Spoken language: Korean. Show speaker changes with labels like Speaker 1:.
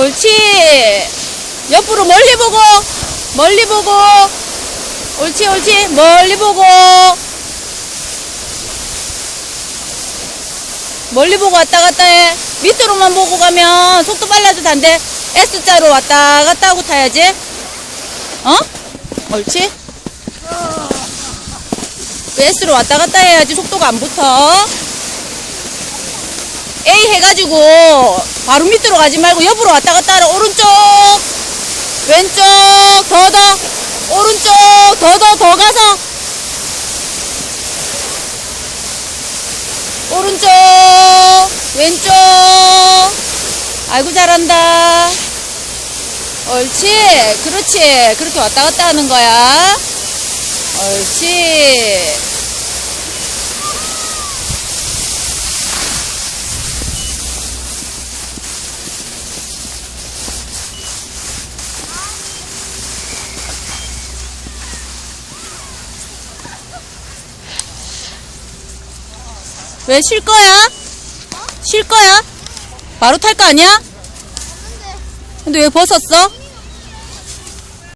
Speaker 1: 옳지. 옆으로 멀리 보고, 멀리 보고. 옳지, 옳지. 멀리 보고. 멀리 보고 왔다 갔다 해. 밑으로만 보고 가면 속도 빨라져도 안 돼. S자로 왔다 갔다 하고 타야지. 어? 옳지? 그 S로 왔다 갔다 해야지 속도가 안 붙어. A 해가지고 바로 밑으로 가지 말고 옆으로 왔다 갔다 하라. 오른쪽, 왼쪽, 더 더, 오른쪽, 더더 더 가서 오른쪽, 왼쪽. 아이고 잘한다. 옳지, 그렇지. 그렇게 왔다 갔다 하는 거야. 옳지. 왜 쉴 거야? 쉴 거야? 바로 탈 거 아니야? 근데 왜 벗었어?